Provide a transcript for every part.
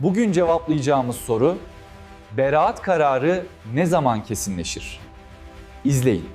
Bugün cevaplayacağımız soru beraat kararı ne zaman kesinleşir? İzleyin.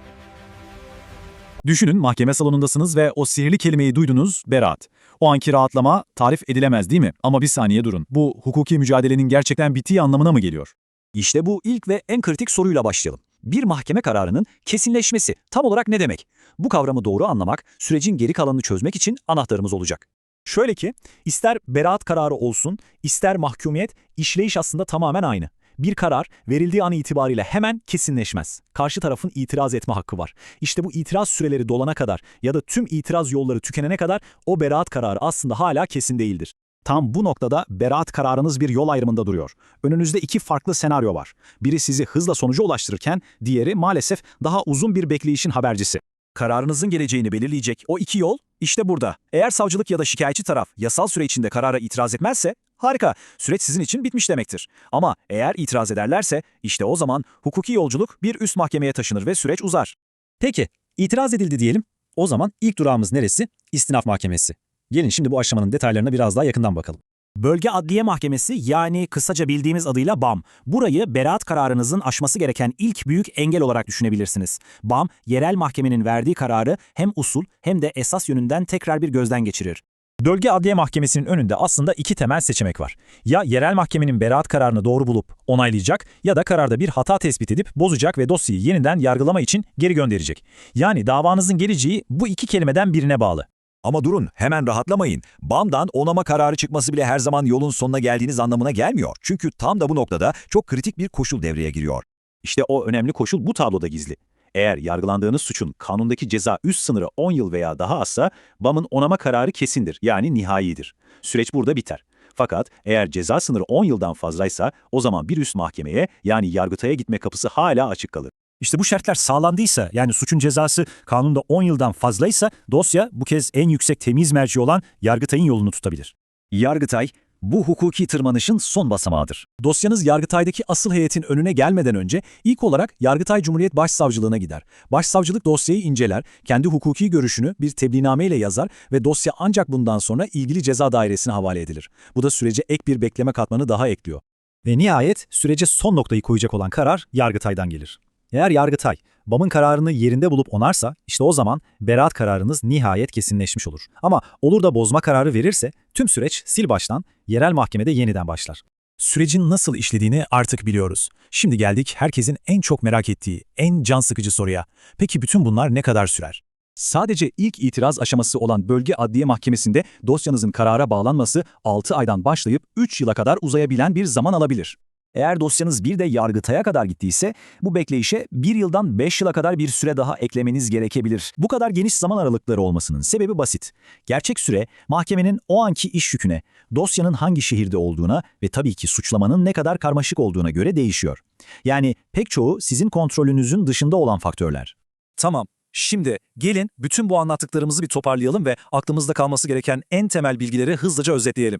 Düşünün mahkeme salonundasınız ve o sihirli kelimeyi duydunuz, beraat. O anki rahatlama tarif edilemez değil mi? Ama bir saniye durun. Bu hukuki mücadelenin gerçekten bittiği anlamına mı geliyor? İşte bu ilk ve en kritik soruyla başlayalım. Bir mahkeme kararının kesinleşmesi tam olarak ne demek? Bu kavramı doğru anlamak, sürecin geri kalanını çözmek için anahtarımız olacak. Şöyle ki, ister beraat kararı olsun, ister mahkumiyet, işleyiş aslında tamamen aynı. Bir karar verildiği an itibariyle hemen kesinleşmez. Karşı tarafın itiraz etme hakkı var. İşte bu itiraz süreleri dolana kadar ya da tüm itiraz yolları tükenene kadar o beraat kararı aslında hala kesin değildir. Tam bu noktada beraat kararınız bir yol ayrımında duruyor. Önünüzde iki farklı senaryo var. Biri sizi hızla sonuca ulaştırırken, diğeri maalesef daha uzun bir bekleyişin habercisi. Kararınızın geleceğini belirleyecek o iki yol işte burada. Eğer savcılık ya da şikayetçi taraf yasal süre içinde karara itiraz etmezse harika, süreç sizin için bitmiş demektir. Ama eğer itiraz ederlerse işte o zaman hukuki yolculuk bir üst mahkemeye taşınır ve süreç uzar. Peki, itiraz edildi diyelim. O zaman ilk durağımız neresi? İstinaf Mahkemesi. Gelin şimdi bu aşamanın detaylarına biraz daha yakından bakalım. Bölge Adliye Mahkemesi yani kısaca bildiğimiz adıyla BAM. Burayı beraat kararınızın aşması gereken ilk büyük engel olarak düşünebilirsiniz. BAM, yerel mahkemenin verdiği kararı hem usul hem de esas yönünden tekrar bir gözden geçirir. Bölge Adliye Mahkemesi'nin önünde aslında iki temel seçenek var. Ya yerel mahkemenin beraat kararını doğru bulup onaylayacak ya da kararda bir hata tespit edip bozacak ve dosyayı yeniden yargılama için geri gönderecek. Yani davanızın geleceği bu iki kelimeden birine bağlı. Ama durun, hemen rahatlamayın. BAM'dan onama kararı çıkması bile her zaman yolun sonuna geldiğiniz anlamına gelmiyor. Çünkü tam da bu noktada çok kritik bir koşul devreye giriyor. İşte o önemli koşul bu tabloda gizli. Eğer yargılandığınız suçun kanundaki ceza üst sınırı 10 yıl veya daha azsa, BAM'ın onama kararı kesindir yani nihayidir. Süreç burada biter. Fakat eğer ceza sınırı 10 yıldan fazlaysa o zaman bir üst mahkemeye yani Yargıtay'a gitme kapısı hala açık kalır. İşte bu şartlar sağlandıysa yani suçun cezası kanunda 10 yıldan fazlaysa dosya bu kez en yüksek temiz merci olan Yargıtay'ın yolunu tutabilir. Yargıtay bu hukuki tırmanışın son basamağıdır. Dosyanız Yargıtay'daki asıl heyetin önüne gelmeden önce ilk olarak Yargıtay Cumhuriyet Başsavcılığına gider. Başsavcılık dosyayı inceler, kendi hukuki görüşünü bir tebliğname ile yazar ve dosya ancak bundan sonra ilgili ceza dairesine havale edilir. Bu da sürece ek bir bekleme katmanı daha ekliyor. Ve nihayet sürece son noktayı koyacak olan karar Yargıtay'dan gelir. Eğer Yargıtay, BAM'ın kararını yerinde bulup onarsa, işte o zaman beraat kararınız nihayet kesinleşmiş olur. Ama olur da bozma kararı verirse, tüm süreç sil baştan, yerel mahkemede yeniden başlar. Sürecin nasıl işlediğini artık biliyoruz. Şimdi geldik herkesin en çok merak ettiği, en can sıkıcı soruya. Peki bütün bunlar ne kadar sürer? Sadece ilk itiraz aşaması olan Bölge Adliye Mahkemesi'nde dosyanızın karara bağlanması 6 aydan başlayıp 3 yıla kadar uzayabilen bir zaman alabilir. Eğer dosyanız bir de Yargıtay'a kadar gittiyse bu bekleyişe 1 yıldan 5 yıla kadar bir süre daha eklemeniz gerekebilir. Bu kadar geniş zaman aralıkları olmasının sebebi basit. Gerçek süre mahkemenin o anki iş yüküne, dosyanın hangi şehirde olduğuna ve tabii ki suçlamanın ne kadar karmaşık olduğuna göre değişiyor. Yani pek çoğu sizin kontrolünüzün dışında olan faktörler. Tamam. Şimdi gelin bütün bu anlattıklarımızı bir toparlayalım ve aklımızda kalması gereken en temel bilgileri hızlıca özetleyelim.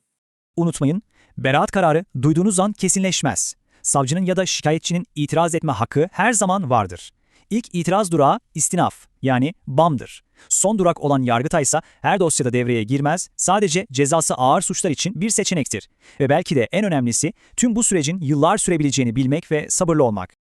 Unutmayın, beraat kararı duyduğunuz an kesinleşmez. Savcının ya da şikayetçinin itiraz etme hakkı her zaman vardır. İlk itiraz durağı istinaf yani BAM'dır. Son durak olan Yargıtay ise her dosyada devreye girmez, sadece cezası ağır suçlar için bir seçenektir. Ve belki de en önemlisi tüm bu sürecin yıllar sürebileceğini bilmek ve sabırlı olmak.